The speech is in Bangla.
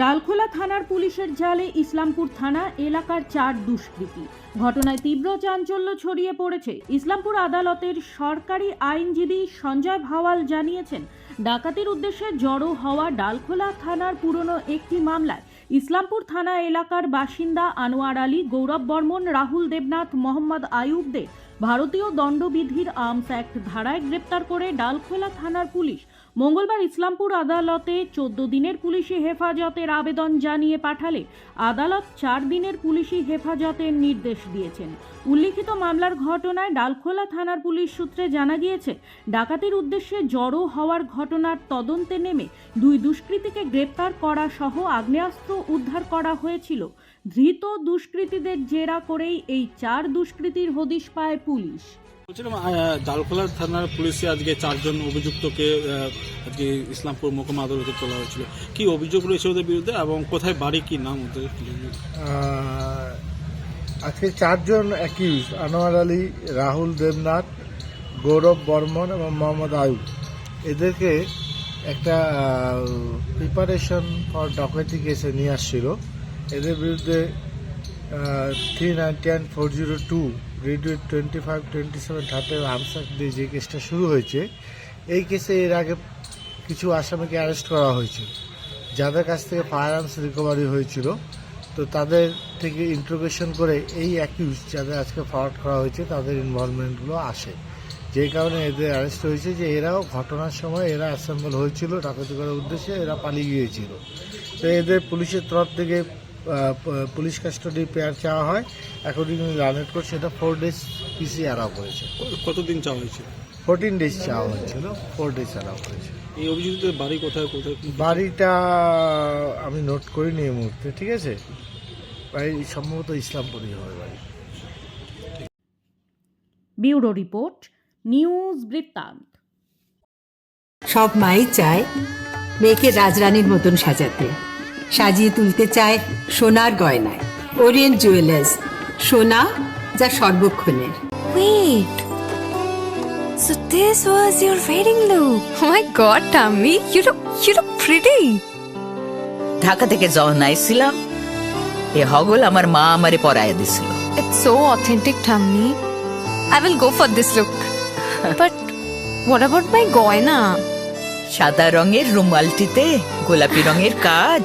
ডালখোলা থানার পুলিশের জালে ইসলামপুর থানা এলাকার চার দুষ্কৃতী। ঘটনায় তীব্র চাঞ্চল্য ছড়িয়ে পড়েছে। ইসলামপুর আদালতের সরকারি আইনজীবী সঞ্জয় ভাওয়াল জানিয়েছেন, ডাকাতির উদ্দেশ্যে জড়ো হওয়া ডালখোলা থানার পুরনো একটি মামলায় ইসলামপুর থানা এলাকার বাসিন্দা আনোয়ার আলী, গৌরব বর্মন, রাহুল দেবনাথ, মোহাম্মদ আয়ুবদের ভারতীয় দণ্ডবিধির আর্মস অ্যাক্ট ধারায় গ্রেপ্তার করে ডালখোলা থানার পুলিশ। মঙ্গলবার ইসলামপুর আদালতে চোদ্দ দিনের পুলিশি হেফাজতের আবেদন জানিয়ে পাঠালে আদালত চার দিনের পুলিশি হেফাজতের নির্দেশ দিয়েছেন। উল্লিখিত মামলার ঘটনায় ডালখোলা থানার পুলিশ সূত্রে জানা গিয়েছে, ডাকাতির উদ্দেশ্যে জড়ো হওয়ার ঘটনার তদন্তে নেমে দুই দুষ্কৃতীকে গ্রেপ্তার করা সহ আগ্নেয়াস্ত্র উদ্ধার করা হয়েছিল। ধৃত দুষ্কৃতীদের জেরা করেই এই চার দুষ্কৃতীর হদিশ পায় পুলিশ। বলছিলাম আহ, ডালখোলা থানার পুলিশে আজকে চারজন অভিযুক্তকে আজকে ইসলামপুর মহকুমা আদালতে তোলা হয়েছিল। কি অভিযোগ রয়েছে ওদের বিরুদ্ধে এবং কোথায় বাড়ি কি নাম ওদের? আজকে চারজন অ্যাকিউজ আনোয়ার আলী রাহুল দেবনাথ গৌরব বর্মন এবং মোহাম্মদ আয়ুব। এদেরকে একটা প্রিপারেশন ফর ডকেটি কেসে নিয়ে আসছিল। এদের বিরুদ্ধে three ninety four zero two radio twenty five twenty seven thirty হামসাক দিয়ে যে কেসটা শুরু হয়েছে, এই কেসে এর আগে কিছু আসামিকে অ্যারেস্ট করা হয়েছে। যাদের কাছ থেকে ফায়ার আর্মস রিকভারি হয়েছিল, তো তাদের থেকে ইন্ট্রোগেশন করে এই অ্যাকিউজ যাদের আজকে ফরওয়ার্ড করা হয়েছে, তাদের ইনভলভমেন্টগুলো আসে। যে কারণে এদের অ্যারেস্ট হয়েছে যে এরাও ঘটনার সময় এরা অ্যাসেম্বল হয়েছিল ডাকাতি করার উদ্দেশ্যে এরা পালিয়ে গিয়েছিল। তো এদের পুলিশের তরফ থেকে পুলিশ কাস্টডি পেয়ার চাওয়া হয়। অ্যাকর্ডিংলি রানেট কোর্ট সেটা ফোর ডেজ পিসি অ্যালাউ করেছে। কতদিন চাওয়া হয়েছে? ফোরটিন ডেজ চাওয়া হয়েছিল ফোর ডেজ অ্যালাউ করেছে। এই অভিযুক্তদের বাড়ি কোথায় কোথায়? বাড়িটা আমি নোট করিনি এই মুহূর্তে ঠিক আছে? বাড়ি সম্ভবত ইসলামপুরই হবে বাড়ি। ব্যুরো রিপোর্ট নিউজ বৃত্তান্ত। সব মাই চায় মেয়েকে রাজরানীর মতন সাজাতে। সাজিয়ে তুলতে চায় সোনার গয়নায় ওরিয়েন্ট জুয়েলার্স সোনা যা সর্বক্ষণের Wait. So this was your wedding look. Oh my god, Tammy, you look you look pretty. Dhaka থেকে যখন আইছিলাম এ হগল আমার মা আমারে পরায় দিছিল It's so authentic, Tammy. I will go for this look. but what about my goina? সাদা রঙের রুমালটিতে গোলাপি রঙের কাজ